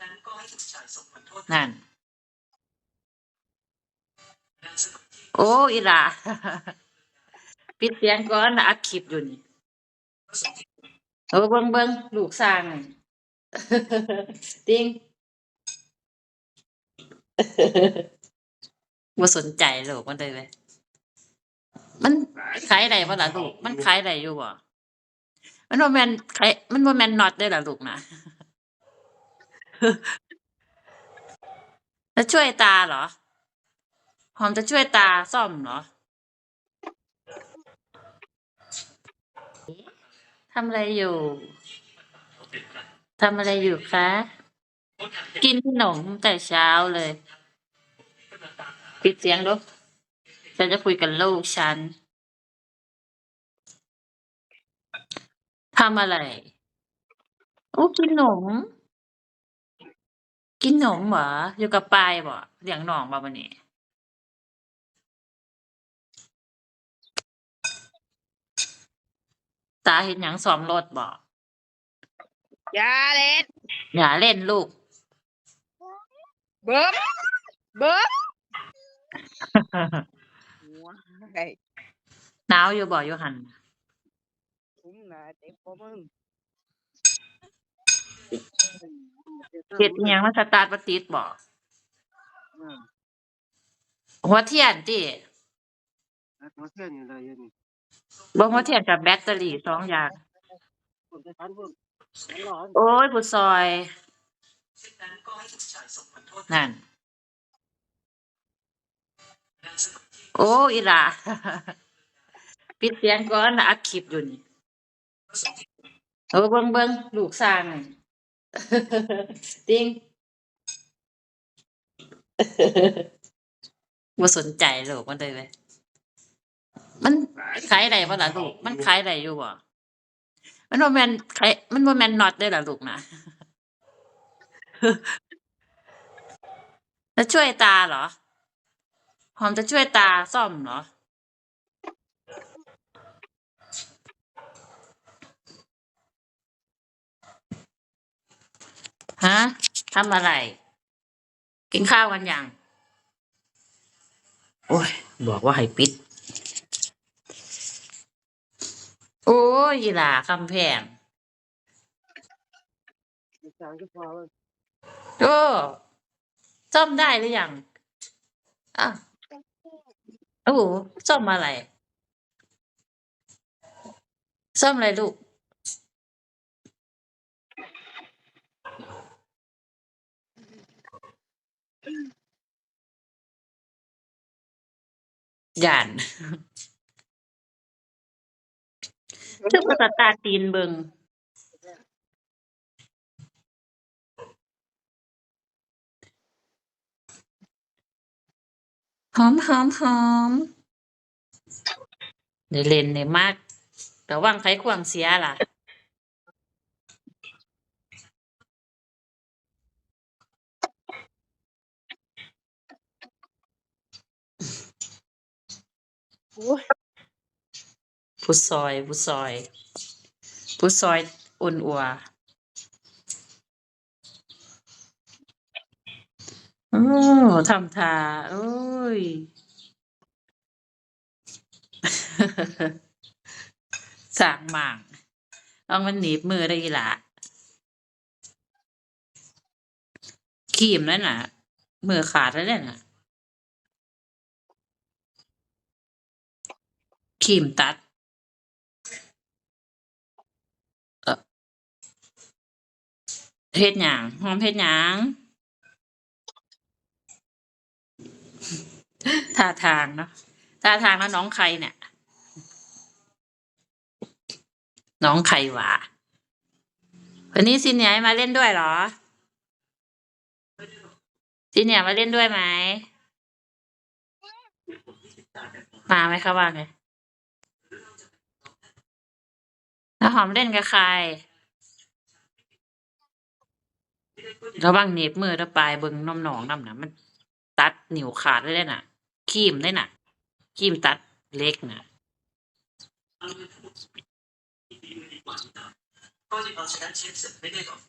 นั่น โอ้อีหล่าปิดเสียงก่อนนะอัดคลิปอยู่นี่โอ้เบิ่งเบิ่งลูกสร้างนี่ติงบ่สนใจลูกมันเลยเว้ยมันขายได้บ่ล่ะลูก มันขายได้อยู่บ่มันบ่แม่นขายมันบ่แม่นน็อตเด้อล่ะลูกนะ จะช่วยตาเหรอ หอมจะช่วยตาซ่อมเหรอทำอะไรอยู่ ทำอะไรอยู่คะ กินขนมแต่เช้าเลย ปิดเสียงดูฉันจะคุยกับลูกฉัน ทำอะไร โอ้กินขนม กินขนมเหรอ อยู่กับปายบ่ เลี้ยงน้องบ่มื้อนี้ตาเห็นหยังซ้อมรถบ่ อย่าเล่นอย่าเล่นลูก เบิ้มเบิ้มไอ้หนาวอยู่บ่อยู่หันผมน่ะเจ็บบ่มึง เฮ็ดอิหยังมันสตาร์ทบ่ติดบ่อืมหัวเทียนติแล้วตัวเส้นอยู่เลยอยู่นี่บ่หัวเทียนกับแบตเตอรี่สองอย่าง ผมจะทันผมร้อนโอ้ยผู้ซอย นั่น โอ้อีหล่าปิดเสียงก่อนนะอัดคลิปอยู่นี่โอ้เบิ่งเบิ่งลูกสร้างนี่ ติงบ่าสนใจลูกมันเลยเว้ยมันขายอะได้บ่ล่ะลูก มันขายอะได้อยู่บ่มันบ่แม่นขายมันบ่แมนน็อตเด้อล่ะลูกนะ จะช่วยตาเหรอหอมจะช่วยตาซ่อมเหรอ ทำอะไร กินข้าวกันยัง โอ้ย บอกว่าให้ปิด โอ้ยอีหล่าคำแพงจางก็พอแล้วโอ้ซ่อมได้หรือยังอะโอ้โหซ่อมอะไร ซ่อมอะไรลูก ย่านซึ่งภาษาตาตีนเบิงหอมหอมหอมเดี๋ยวเล่นเนี่ยมาก ระวังไขควงเสียล่ะ ผู้ซอย ผู้ซอย ผู้ซอยอุ่นอัวโอ้ทำทาโอ้ย สางหมางเอามันหนีบมือได้อีหละขีมนั่นน่ะ มือขาดแล้วเนี่ยน่ะ ขีมตัดเฮ็ดหยังหอมเฮ็ดหยังท่าทางเนาะท่าทางแล้วน้องใครเนี่ย น้องใครวะวันนี้ซินเนียมาเล่นด้วยเหรอซินเนียมาเล่นด้วยไหมมาไหมคะว่าไง แล้วหอมเล่นกับใคร ระวังเหน็บมือแล้วปลายเบิ่งน้ำหนองน้ำนะมัน ตัดนิ้วขาดเลยน่ะคีมได้น่ะคีมตัดเล็กน่ะ ก็จะเอาชนะเชฟเสร็จไม่ได้หรอก